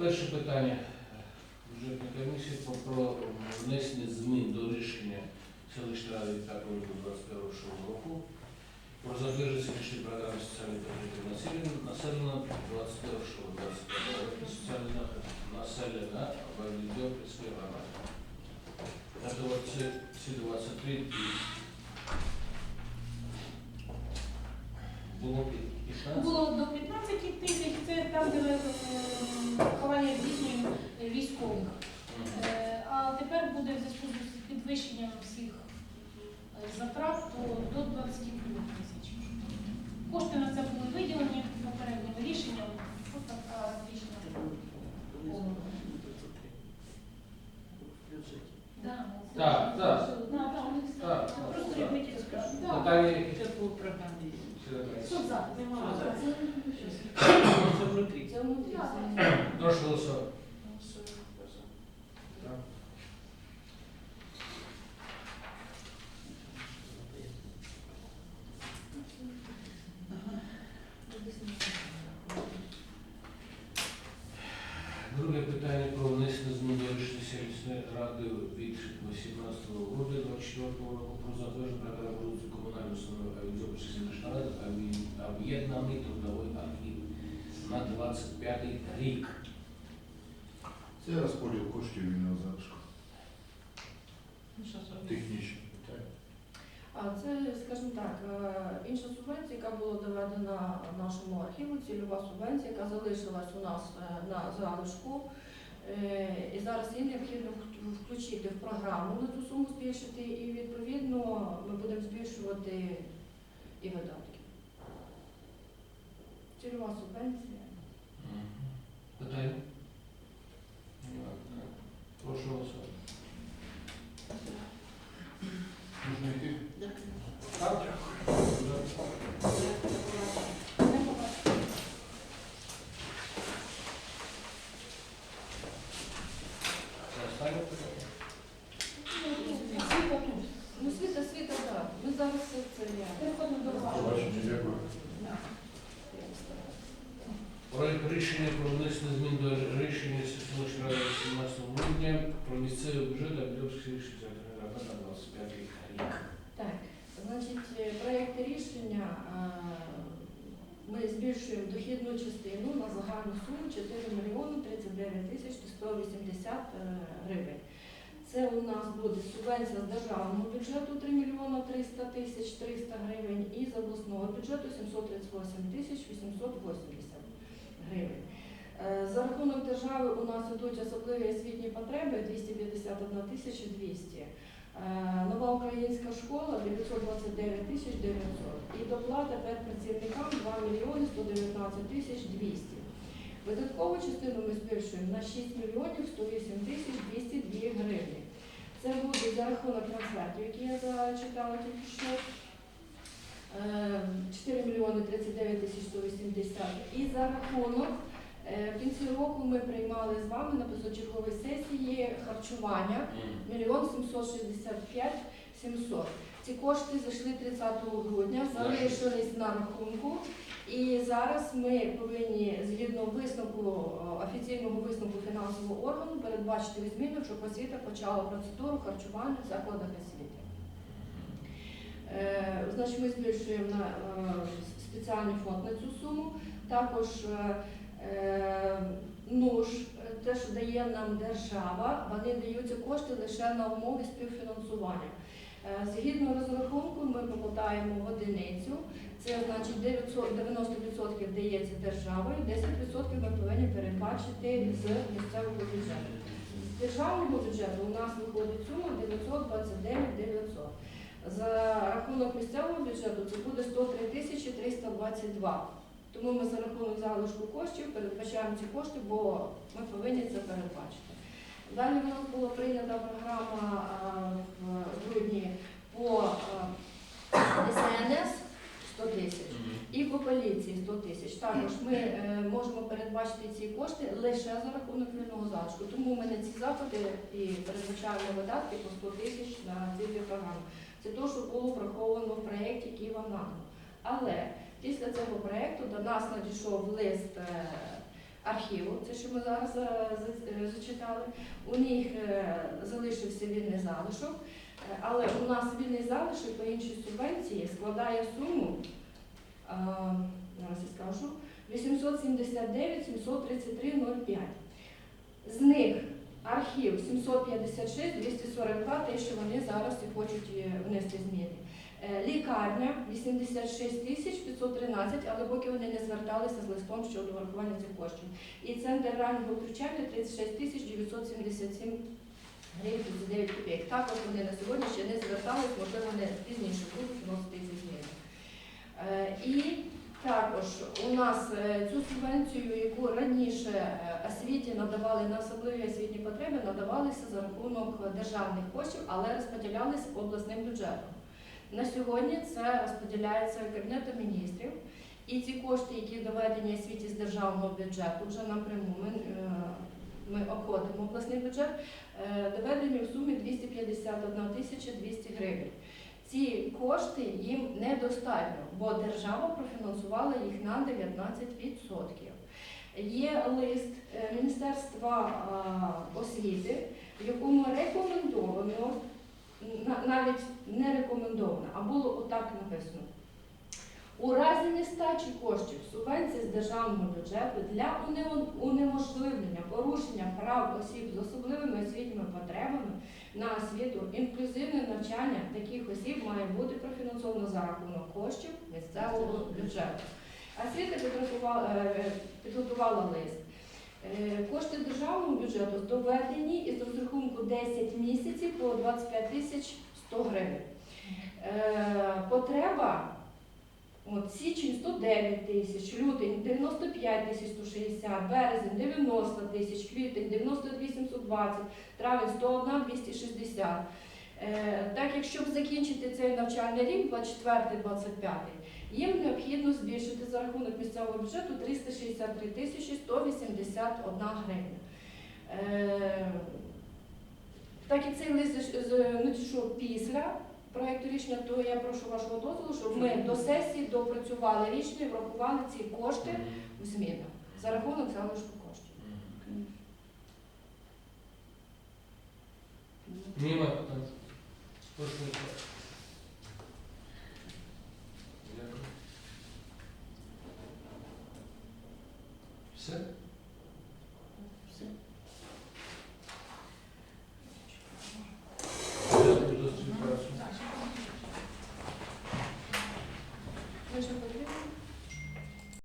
перше питання бюджетної комісії про, внесення змін до рішення селищної ради 5 липня 2021 року про затвердження селищної програми соціальної підтримки населення, населення 21-25 року соціальний захист населення в Авдіївській громаді. Це от ці, ці 23 і було 15? Було до 15 тисяч, це там, де ми е, ховання здійснюємо військових. Мгм. Е, Тепер буде в зв'язку з підвищенням всіх е, затрат то до 22 тисяч. Кошти на це були виділені попереднім рішенням. Ось така рішення. Да. Так, так. Так, Просто робити які? Це по програмі. Що за? Це внутрі. Це внутрі. Прошу голосувати. Так. Друге питання про внесення змін до рішення селищної ради від 18 грудня 24 року про затвердження програми розвитку комунальної установи Авідзопольської селищної ради «Аві- об'єднаний трудовий архів на 25 рік. Це розподіл коштів вільного залишку. Ну, що. А це, скажімо так, е, інша субвенція, яка була доведена нашому архіву, цільова субвенція, яка залишилась у нас е, на залишку. Е, І зараз її необхідно включити в програму на цю суму збільшити, і відповідно ми будемо збільшувати і видатки. Цільова субвенція. Питання? Немає питань. Прошу голосувати. Можна йти? Так? Не побачила. Це останнє питання? Світло тут. Ну, світа, світа, так. Ми зараз це це я. Переходимо до вашого. Побачення, дякую. Проект рішення про внесення змін до рішення селищної ради 17 грудня про місцевий бюджет Абдіївської селищної територіальної на 25 рік. Так, значить, е, проєкт рішення ми збільшуємо дохідну частину на загальну суму 4 мільйони 39 тисяч 180 е, гривень. Це у нас буде субвенція з державного бюджету 3 мільйони 300 тисяч 300 гривень і з обласного бюджету 738 тисяч 880 гривень. Е, За рахунок держави у нас ідуть особливі освітні потреби 251 тисяча 200. Е, Нова українська школа 929 тисяч 900. І доплата педпрацівникам 2 мільйони 119 тисяч 200. Видаткову частину ми збільшуємо на 6 мільйонів 108 тисяч 202 гривні. Це буде за рахунок трансфертів, які я зачитала тільки що. Е, 4 мільйони 39 тисяч 180. І за рахунок е, в кінці року ми приймали з вами на позачерговій сесії харчування мільйон 765 700. Ці кошти зайшли 30 грудня, залишились на рахунку. І зараз ми повинні згідно висновку е, офіційного висновку фінансового органу передбачити зміни, щоб освіта почала процедуру харчування в закладах освіти. Е, Значить, ми збільшуємо на е, спеціальний фонд на цю суму. Також е, нуж, те, що дає нам держава, вони даються кошти лише на умови співфінансування. Згідно розрахунку, ми попадаємо в одиницю. Це значить 90% дається державою, 10% ми повинні передбачити з місцевого бюджету. З державного бюджету у нас виходить сума 929 900. За рахунок місцевого бюджету це буде 103 тисячі 322. Тому ми за рахунок залишку коштів передбачаємо ці кошти, бо ми повинні це передбачити. Далі в нас була прийнята програма в грудні по а, ДСНС 100 тисяч і по поліції 100 тисяч. Також ми е, можемо передбачити ці кошти лише за рахунок вільного залишку. Тому ми на ці заходи і передбачаємо видатки по 100 тисяч на ці дві програми. Це те, що було враховано в проєкті, який вам надано. Але після цього проєкту до нас надійшов лист е, архіву, це що ми зараз е, е, зачитали. У них залишився вільний залишок, але у нас вільний залишок по іншій субвенції складає суму, зараз я скажу, 879 733,05. З них архів 756 242, те, що вони зараз і хочуть е, внести зміни. Е, Лікарня 86 тисяч 513, але поки вони не зверталися з листом щодо врахування цих коштів. І центр раннього втручання 36 тисяч 977 гривень 39 копійок. Також вони на сьогодні ще не звертались, можливо, вони пізніше будуть вносити ці зміни. Е, також у нас е, цю субвенцію, яку раніше е, освіті надавали на особливі освітні потреби, надавалися за рахунок державних коштів, але розподілялися обласним бюджетом. На сьогодні це розподіляється Кабінетом міністрів. І ці кошти, які доведені освіті з державного бюджету, вже напряму ми, е, ми обходимо обласний бюджет, доведені в сумі 251 тисяча 200 гривень. Ці кошти їм недостатньо, бо держава профінансувала їх на 19%. Є лист е, Міністерства освіти, в якому рекомендовано, на- навіть не рекомендовано, а було отак написано. У разі нестачі коштів субвенції з державного бюджету для унеможливлення порушення прав осіб з особливими освітніми потребами на освіту, інклюзивне навчання таких осіб має бути профінансовано за рахунок коштів місцевого бюджету. Освіта підготувала, е, лист. Е, Кошти державного бюджету доведені із розрахунку 10 місяців по 25 тисяч 100 гривень. Е, Потреба От, січень 109 тисяч, лютий 95 тисяч 160, березень 90 тисяч, квітень 92 720, травень 101 260. Е, так як щоб закінчити цей навчальний рік, 24-25, їм необхідно збільшити за рахунок місцевого бюджету 363 тисячі 181 гривня. Е, так як цей лист надійшов після проекту рішення, то я прошу вашого дозволу, щоб ми до сесії допрацювали рішення і врахували ці кошти в змінах за рахунок залишку коштів. Немає питань. Прошу голосувати. Дякую. Все? Все.